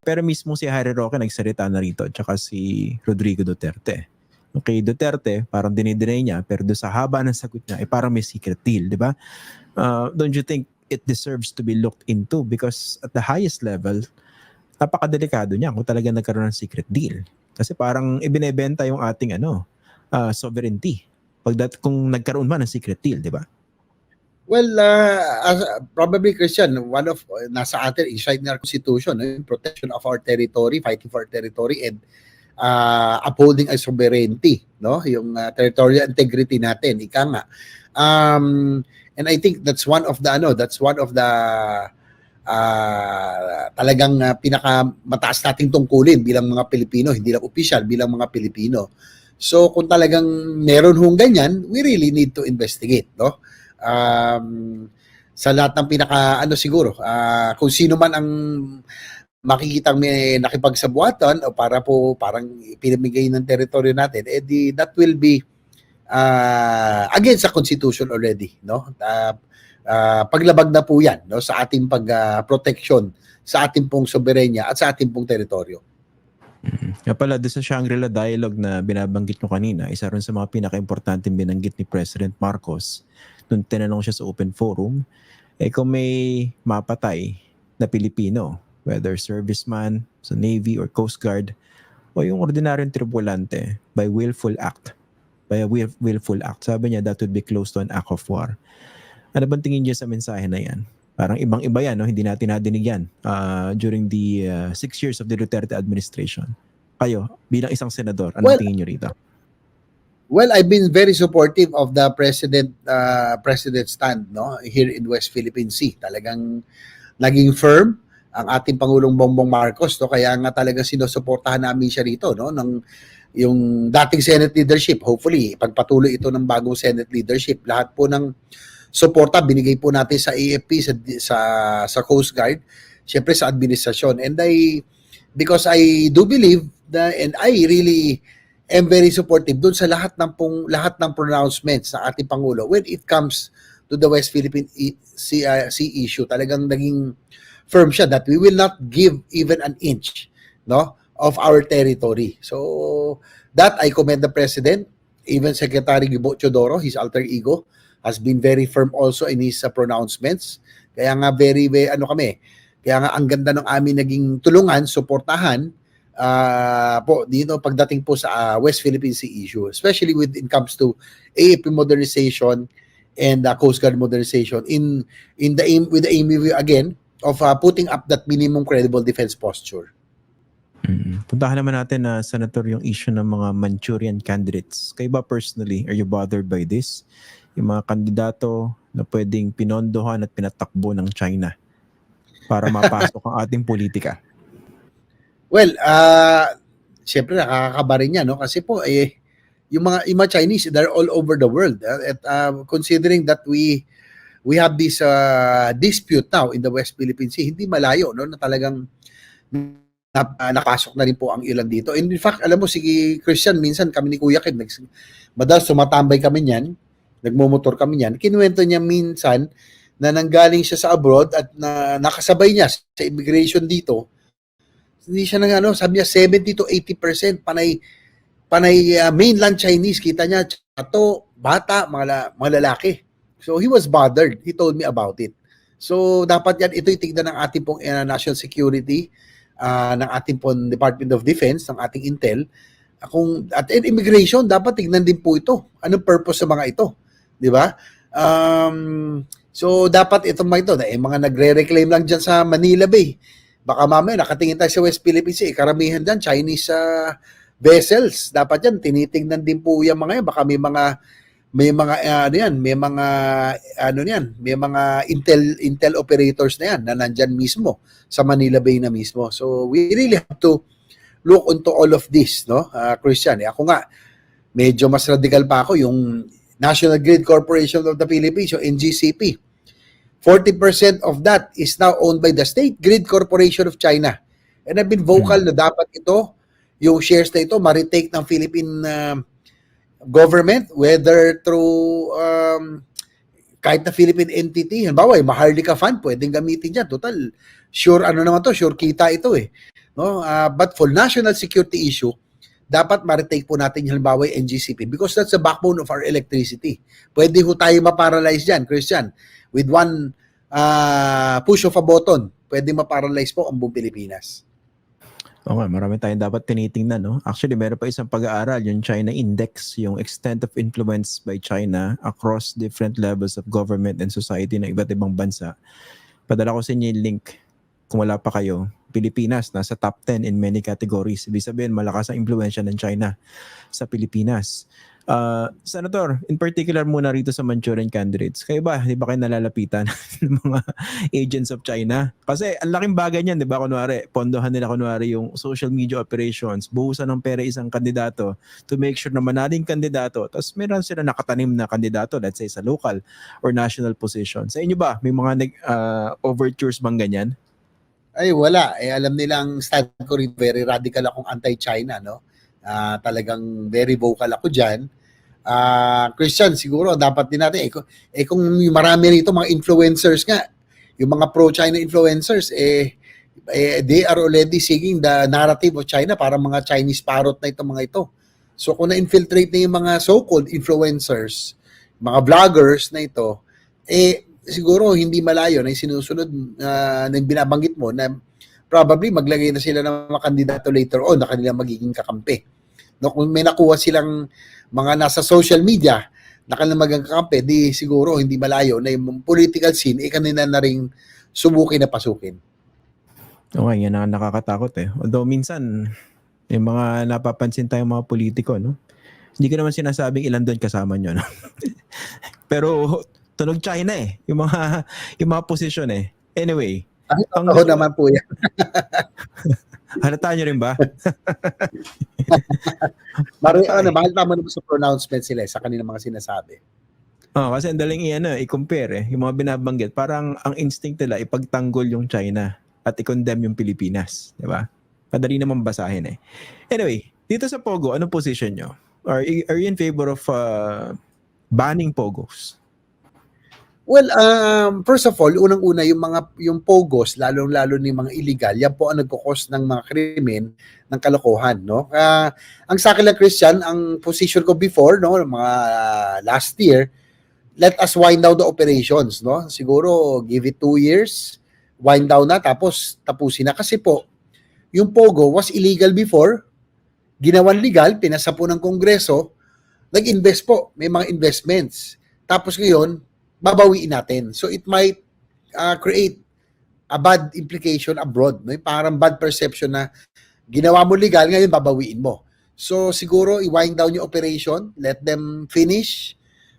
Pero mismo si Harry Roque nagsalita na rito, tsaka si Rodrigo Duterte. Okay, Duterte, parang dinideny niya, pero doon sa haba ng sagot niya, eh parang may secret deal, di ba? Uh, don't you think it deserves to be looked into? Because at the highest level, napakadelikado niya kung talaga nagkaroon ng secret deal. Kasi parang ibinebenta yung ating ano, uh, sovereignty. Pag dat, kung nagkaroon man ng secret deal, di ba? Well, uh, as, probably Christian, one of uh, nasa atin inside ng constitution, yung protection of our territory, fighting for our territory and uh, upholding our sovereignty, no? Yung uh, territorial integrity natin, ika nga. Um, and I think that's one of the ano, that's one of the uh, talagang uh, pinaka mataas nating tungkulin bilang mga Pilipino, hindi lang official, bilang mga Pilipino. So kung talagang meron hong ganyan, we really need to investigate, no? Um, sa lahat ng pinaka ano siguro uh, kung sino man ang makikitang may nakipagsabuatan o para po parang pinamigay ng teritoryo natin eh di, that will be uh, against sa constitution already no? Uh, uh, paglabag na po yan no? Sa ating pag uh, protection sa ating pong soberenya at sa ating pong teritoryo. Mm-hmm. Pala, sa Shangri-La dialogue na binabanggit nyo kanina, isa rin sa mga pinaka-importante binanggit ni President Marcos nung tinanong siya sa open forum, eh kung may mapatay na Pilipino, whether serviceman sa Navy or Coast Guard, o yung ordinaryong tripulante by willful act, by a will- willful act, sabi niya that would be close to an act of war. Ano bang tingin niyo sa mensahe na yan? Parang ibang-iba yan, no? hindi natin nadinig yan uh, during the uh, six years of the Duterte administration. Kayo, bilang isang senador, anong Well, tingin niyo rito? Well, I've been very supportive of the president uh, president stand no here in West Philippine Sea. Talagang naging firm ang ating Pangulong Bongbong Marcos no kaya nga talagang sinusuportahan namin siya rito no ng yung dating Senate leadership. Hopefully, pagpatuloy ito ng bagong Senate leadership. Lahat po ng suporta binigay po natin sa AFP sa sa sa Coast Guard, syempre sa administrasyon. And I because I do believe that and I really am very supportive doon sa lahat ng pong lahat ng pronouncements sa ating pangulo when it comes to the West Philippine e- Sea, uh, sea issue. Talagang naging firm siya that we will not give even an inch no of our territory. So that I commend the president, even Secretary Gibo Chodoro, his alter ego, has been very firm also in his uh, pronouncements. Kaya nga very, very ano kami, kaya nga ang ganda ng amin naging tulungan, suportahan uh, po dito pagdating po sa uh, West Philippine Sea issue, especially with it comes to AFP modernization and uh, Coast Guard modernization in in the aim with the aim again of uh, putting up that minimum credible defense posture. Mm. Puntahan naman natin na senator yung issue ng mga Manchurian candidates. Kayo ba personally, are you bothered by this? Yung mga kandidato na pwedeng pinondohan at pinatakbo ng China para mapasok ang ating politika. Well, uh, syempre nakakakaba rin yan, no? Kasi po, eh, yung mga, yung mga Chinese, they're all over the world. Uh, at uh, considering that we we have this uh, dispute now in the West Philippine Sea, hindi malayo, no? Na talagang na, uh, napasok na rin po ang ilan dito. And in fact, alam mo, si Christian, minsan kami ni Kuya Kim, nags, madalas sumatambay kami niyan, nagmumotor kami niyan, kinuwento niya minsan na nanggaling siya sa abroad at na, nakasabay niya sa immigration dito, hindi siya nang ano, sabi niya 70 to 80% panay panay uh, mainland Chinese kita niya ato bata mga mga lalaki. So he was bothered. He told me about it. So dapat yan ito itignan ng ating pong uh, national security uh, ng ating pong Department of Defense, ng ating intel. Kung at immigration dapat tignan din po ito. Anong purpose sa mga ito? 'Di ba? Um, so dapat itong mga ito, eh, mga nagre-reclaim lang diyan sa Manila Bay baka mamaya nakatingin tayo sa West Philippine Sea, karamihan dyan, Chinese uh, vessels. Dapat yan, tinitingnan din po yung mga yan. Baka may mga, may mga, uh, ano yan, may mga, ano yan, may mga intel, intel operators na yan na nandyan mismo sa Manila Bay na mismo. So, we really have to look into all of this, no, uh, Christian. Eh, ako nga, medyo mas radical pa ako, yung National Grid Corporation of the Philippines, yung NGCP 40% of that is now owned by the State Grid Corporation of China. And I've been vocal na dapat ito, yung shares na ito, ma-retake ng Philippine uh, government, whether through um, kahit na Philippine entity, halimbawa, yung Maharlika Fund, pwedeng gamitin dyan. Total, sure ano naman to, sure kita ito eh. no? Ah, but for national security issue, dapat ma-retake po natin yung halimbawa yung NGCP because that's the backbone of our electricity. Pwede ho tayo ma-paralyze dyan, Christian. With one ah, push of a button, pwede ma-paralyze po ang buong Pilipinas. Okay, marami tayong dapat tinitingnan, no? Actually, meron pa isang pag-aaral, yung China Index, yung extent of influence by China across different levels of government and society ng iba't ibang bansa. Padala ko sa inyo yung link kung wala pa kayo. Pilipinas, nasa top 10 in many categories. Ibig sabihin, malakas ang impluensya ng China sa Pilipinas. Uh, Senator, in particular muna rito sa Manchurian candidates, kayo ba, di ba kayo nalalapitan ng mga agents of China? Kasi ang laking bagay niyan, di ba, kunwari, pondohan nila kunwari yung social media operations, buhusan ng pera isang kandidato to make sure na manaling kandidato, tapos meron sila nakatanim na kandidato, let's say sa local or national position. Sa inyo ba, may mga uh, overtures bang ganyan? Ay, wala. Eh, alam nilang stand ko rin, very radical akong anti-China, no? Ah, talagang very vocal ako dyan. Ah, Christian, siguro dapat din natin, eh, kung, eh, kung marami rito mga influencers nga, yung mga pro-China influencers, eh, eh, they are already seeking the narrative of China para mga Chinese parrot na itong mga ito. So kung na-infiltrate na yung mga so-called influencers, mga vloggers na ito, eh siguro hindi malayo na yung sinusunod uh, na yung binabanggit mo na probably maglagay na sila ng mga kandidato later on na kanilang magiging kakampi. No, kung may nakuha silang mga nasa social media na kanilang kakampi, di siguro hindi malayo na yung political scene, eh kanina na rin subukin na pasukin. Okay, yan ang nakakatakot eh. Although minsan, yung mga napapansin tayong mga politiko, no? Hindi ko naman sinasabing ilan doon kasama nyo, no? Pero tunog China eh. Yung mga, yung mga posisyon eh. Anyway. Ay, ako naman po yan. Halata nyo rin ba? Mari, ano, mahal tama naman sa pronouncement sila eh, sa kanilang mga sinasabi. Oh, kasi ang daling i-ano, i-compare eh. Yung mga binabanggit, parang ang instinct nila ipagtanggol yung China at i-condemn yung Pilipinas. Di ba? Madali naman basahin eh. Anyway, dito sa Pogo, anong position nyo? Are, are you in favor of uh, banning Pogos? Well, um, first of all, unang-una yung mga yung pogos, lalong-lalo ni mga illegal, yan po ang nagkukos ng mga krimen ng kalokohan, no? Uh, ang sa akin lang Christian, ang position ko before, no, mga uh, last year, let us wind down the operations, no? Siguro give it two years, wind down na tapos tapusin na kasi po yung pogo was illegal before, ginawan legal, pinasa po ng kongreso, nag-invest po, may mga investments. Tapos ngayon, babawiin natin. So it might uh, create a bad implication abroad. No? Parang bad perception na ginawa mo legal, ngayon babawiin mo. So siguro i-wind down yung operation, let them finish,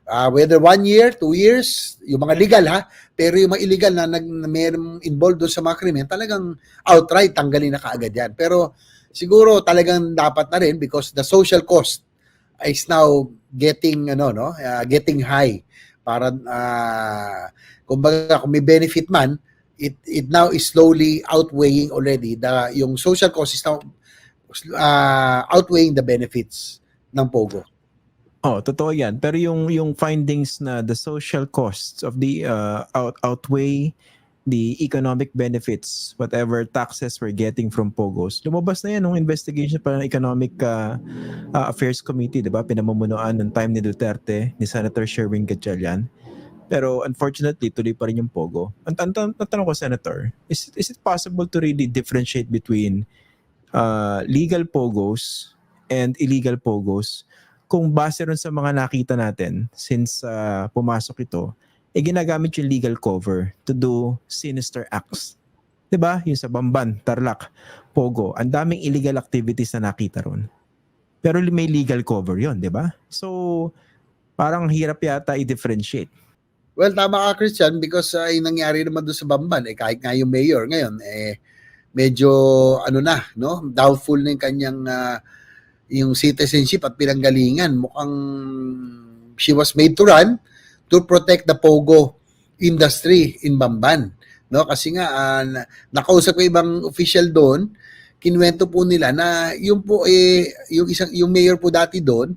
uh, whether one year, two years, yung mga legal ha, pero yung mga illegal na, nag, na mayroong involved doon sa mga krimen, talagang outright tanggalin na kaagad yan. Pero siguro talagang dapat na rin because the social cost is now getting ano no uh, getting high para uh, kumbaga kung may benefit man it it now is slowly outweighing already the yung social cost is now uh, outweighing the benefits ng pogo Oh, totoo 'yan. Pero yung yung findings na the social costs of the uh, out, outweigh the economic benefits, whatever taxes we're getting from Pogos. Lumabas na yan nung investigation pa ng Economic uh, uh, Affairs Committee, di ba? Pinamumunuan ng time ni Duterte, ni Senator Sherwin Gatchalian. Pero unfortunately, tuloy pa rin yung Pogo. Ang tanong, tanong ko, Senator, is, is it possible to really differentiate between uh, legal Pogos and illegal Pogos kung base ron sa mga nakita natin since uh, pumasok ito, eh ginagamit yung legal cover to do sinister acts. 'Di ba? Yung sa Bamban, Tarlac, Pogo, ang daming illegal activities na nakita ron. Pero may legal cover 'yon, 'di ba? So parang hirap yata i-differentiate. Well, tama ka Christian because uh, yung nangyari naman doon sa Bamban eh kahit nga yung mayor ngayon eh medyo ano na, no? Doubtful na yung kanyang uh, yung citizenship at pinanggalingan. Mukhang she was made to run to protect the pogo industry in Bamban. No, kasi nga uh, nakausap ko ibang official doon, kinuwento po nila na yung po eh yung isang yung mayor po dati doon,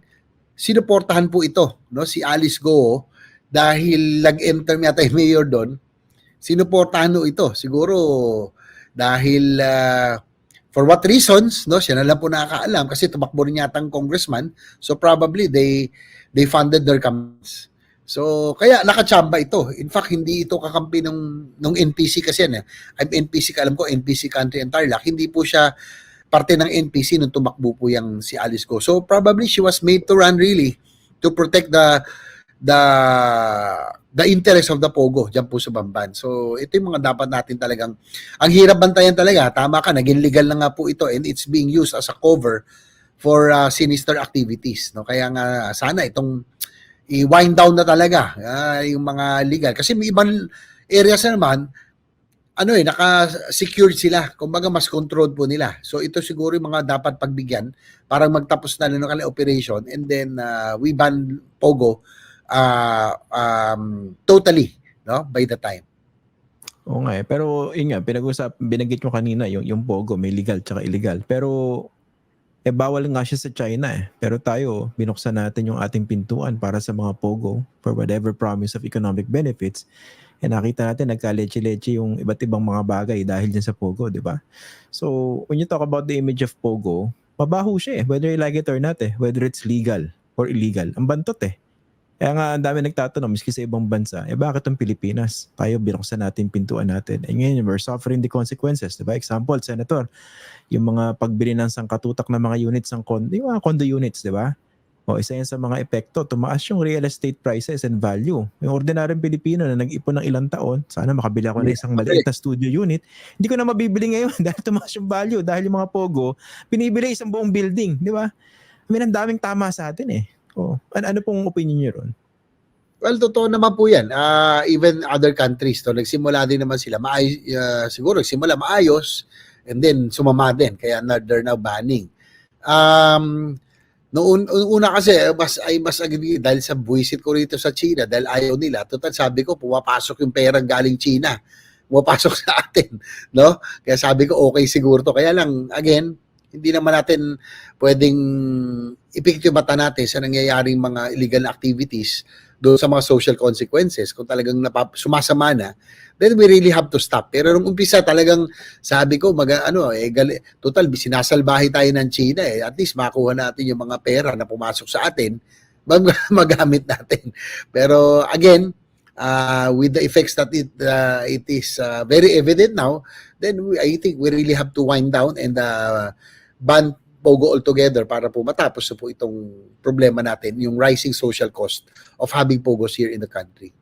sinuportahan po ito, no, si Alice Go dahil nag-enter yata yung mayor doon. Sinuportahan no ito, siguro dahil uh, for what reasons, no? Siya na lang po nakakaalam kasi tumakbo rin yata ang congressman. So probably they they funded their campaigns. So kaya nakachamba ito. In fact, hindi ito kakampi ng nung NPC kasi yan. Eh. I'm NPC, alam ko NPC country and Tarlac. Hindi po siya parte ng NPC nung tumakbo po yung si Alice Go. So probably she was made to run really to protect the the the interest of the Pogo diyan po sa Bamban. So ito yung mga dapat natin talagang ang hirap bantayan talaga. Tama ka, naging legal na nga po ito and it's being used as a cover for uh, sinister activities. No? Kaya nga sana itong i-wind down na talaga ah, yung mga legal. Kasi may ibang areas na naman, ano eh, naka-secured sila. Kumbaga, mas controlled po nila. So, ito siguro yung mga dapat pagbigyan para magtapos na ng kanilang operation and then uh, we ban Pogo uh, um, totally no by the time. Oo nga eh. Pero yun nga, pinag-usap, binanggit nyo kanina, yung, yung Pogo, may legal tsaka illegal. Pero eh bawal nga siya sa China eh. Pero tayo, binuksan natin yung ating pintuan para sa mga Pogo for whatever promise of economic benefits. Eh nakita natin, nagka-leche-leche yung iba't ibang mga bagay dahil dyan sa Pogo, di ba? So, when you talk about the image of Pogo, mabaho siya eh, whether you like it or not eh, whether it's legal or illegal. Ang bantot eh. Kaya nga, ang dami nagtatanong, miski sa ibang bansa, eh bakit ang Pilipinas? Tayo, binuksan natin pintuan natin. Eh ngayon, we're suffering the consequences. Diba? Example, Senator, yung mga pagbili ng sangkatutak ng mga units ng condo, yung mga condo units, di ba? O isa yan sa mga epekto, tumaas yung real estate prices and value. Yung ordinaryong Pilipino na nag-ipon ng ilang taon, sana makabili ako ng isang maliit na studio unit, hindi ko na mabibili ngayon dahil tumaas yung value. Dahil yung mga pogo, binibili isang buong building, di ba? I mean, ang daming tama sa atin eh. O, ano, ano pong opinion niyo ron? Well, totoo naman po yan. Ah, even other countries, to, nagsimula din naman sila. Maay, ah, siguro, nagsimula maayos and then sumama din. Kaya na, they're now banning. Um, noon una kasi mas ay mas agree dahil sa buwisit ko rito sa China dahil ayaw nila. Total sabi ko pumapasok yung pera galing China. Pumapasok sa atin, no? Kaya sabi ko okay siguro to. Kaya lang again, hindi naman natin pwedeng ipikit yung mata natin sa nangyayaring mga illegal activities doon sa mga social consequences. Kung talagang napap- sumasama na, then we really have to stop. Pero nung umpisa talagang sabi ko, mag, ano, eh, gali, total, sinasalbahe tayo ng China eh. At least makuha natin yung mga pera na pumasok sa atin, mag, magamit natin. Pero again, uh, with the effects that it uh, it is uh, very evident now, then we, I think we really have to wind down and uh, ban Pogo altogether para po matapos po itong problema natin, yung rising social cost of having Pogos here in the country.